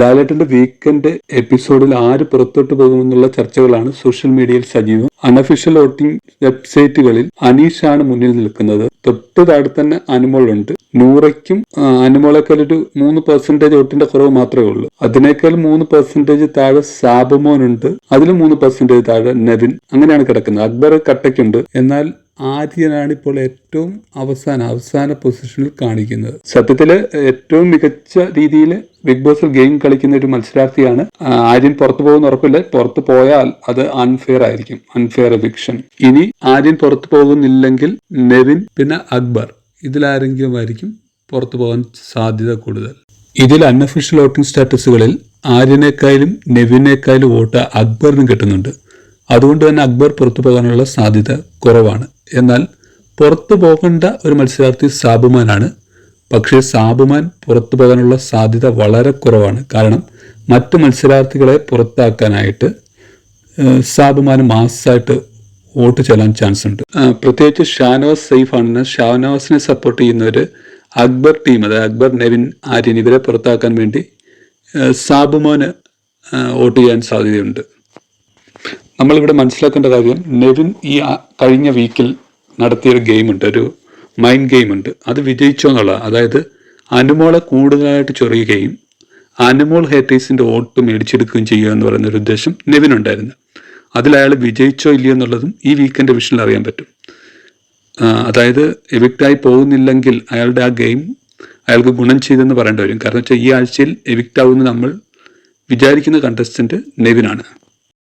ലാലേട്ടന്റെ വീക്കെൻഡ് എപ്പിസോഡിൽ ആര് പുറത്തോട്ട് പോകുമെന്നുള്ള ചർച്ചകളാണ് സോഷ്യൽ മീഡിയയിൽ സജീവം. അൺഅഫീഷ്യൽ വോട്ടിംഗ് വെബ്സൈറ്റുകളിൽ അനീഷാണ് മുന്നിൽ നിൽക്കുന്നത്. തൊട്ട് താഴെ തന്നെ അനുമോൾ ഉണ്ട് നൂറയ്ക്കും അനുമോളേക്കാൾ ഒരു മൂന്ന് പെർസെന്റേജ് വോട്ടിന്റെ കുറവ് മാത്രമേ ഉള്ളൂ. അതിനേക്കാൾ മൂന്ന് പെർസെന്റേജ് താഴെ സാബമോൻ ഉണ്ട് അതിലും മൂന്ന് പെർസെന്റേജ് താഴെ നെവിൻ. അങ്ങനെയാണ് കിടക്കുന്നത്. അക്ബർ കട്ടയ്ക്കുണ്ട്. എന്നാൽ ആര്യനാണ് ഇപ്പോൾ ഏറ്റവും അവസാന അവസാന പൊസിഷനിൽ കാണിക്കുന്നത്. സത്യത്തിൽ ഏറ്റവും മികച്ച രീതിയിൽ ബിഗ് ബോസിൽ ഗെയിം കളിക്കുന്ന ഒരു മത്സരാർത്ഥിയാണ് ആര്യൻ പുറത്തു പോകുന്ന ഉറപ്പില്ല. പുറത്തു പോയാൽ അത് അൺഫെയർ ആയിരിക്കും. അൺഫെയർ എവിക്ഷൻ ഇനി ആര്യൻ പുറത്തു പോകുന്നില്ലെങ്കിൽ നെവിൻ പിന്നെ അക്ബർ. ഇതിലാരെങ്കിലും ആയിരിക്കും പുറത്തു പോകാൻ സാധ്യത കൂടുതൽ. ഇതിൽ അൺഅഫീഷ്യൽ വോട്ടിംഗ് സ്റ്റാറ്റസുകളിൽ ആര്യനേക്കാളും നെവിനേക്കാളും വോട്ട് അക്ബറിനും കിട്ടുന്നുണ്ട്. അതുകൊണ്ട് തന്നെ അക്ബർ പുറത്തു പോകാനുള്ള സാധ്യത കുറവാണ്. എന്നാൽ പുറത്തു പോകേണ്ട ഒരു മത്സരാർത്ഥി സാബുമാനാണ്. പക്ഷേ സാബുമാൻ പുറത്തു പോകാനുള്ള സാധ്യത വളരെ കുറവാണ്. കാരണം മറ്റു മത്സരാർത്ഥികളെ പുറത്താക്കാനായിട്ട് സാബുമാൻ മാസമായിട്ട് വോട്ട് ചെല്ലാൻ ചാൻസ് ഉണ്ട്. പ്രത്യേകിച്ച് ഷാനവാസ് സേഫ് ആണെന്ന് ഷാനവാസിനെ സപ്പോർട്ട് ചെയ്യുന്നവർ അക്ബർ ടീം അതായത് അക്ബർ നെവിൻ ആര്യൻ ഇവരെ പുറത്താക്കാൻ വേണ്ടി സാബുമാന് വോട്ട് ചെയ്യാൻ സാധ്യതയുണ്ട്. നമ്മളിവിടെ മനസ്സിലാക്കേണ്ട കാര്യം നെവിൻ ഈ കഴിഞ്ഞ വീക്കിൽ നടത്തിയൊരു ഗെയിമുണ്ട് ഒരു മൈൻഡ് ഗെയിമുണ്ട് അത് വിജയിച്ചോ എന്നുള്ളത്. അതായത് അനുമോളെ കൂടുതലായിട്ട് ചൊറിയുകയും അനുമോൾ ഹേറ്റേഴ്സിന്റെ വോട്ട് മേടിച്ചെടുക്കുകയും ചെയ്യുക എന്ന് പറയുന്ന ഒരു ഉദ്ദേശം നെവിൻ നെവിനുണ്ടായിരുന്നു അതിൽ അയാൾ വിജയിച്ചോ ഇല്ലയോ എന്നുള്ളതും ഈ വീക്കെൻഡ് വിഷനിൽ അറിയാൻ പറ്റും. അതായത് എവിക്റ്റായി പോകുന്നില്ലെങ്കിൽ അയാളുടെ ആ ഗെയിം അയാൾക്ക് ഗുണം ചെയ്തെന്ന് പറയേണ്ടി വരും. കാരണം വെച്ചാൽ ഈ ആഴ്ചയിൽ എവിക്റ്റ് ആവുന്ന നമ്മൾ വിചാരിക്കുന്ന കണ്ടസ്റ്റന്റ് നെവിനാണ്.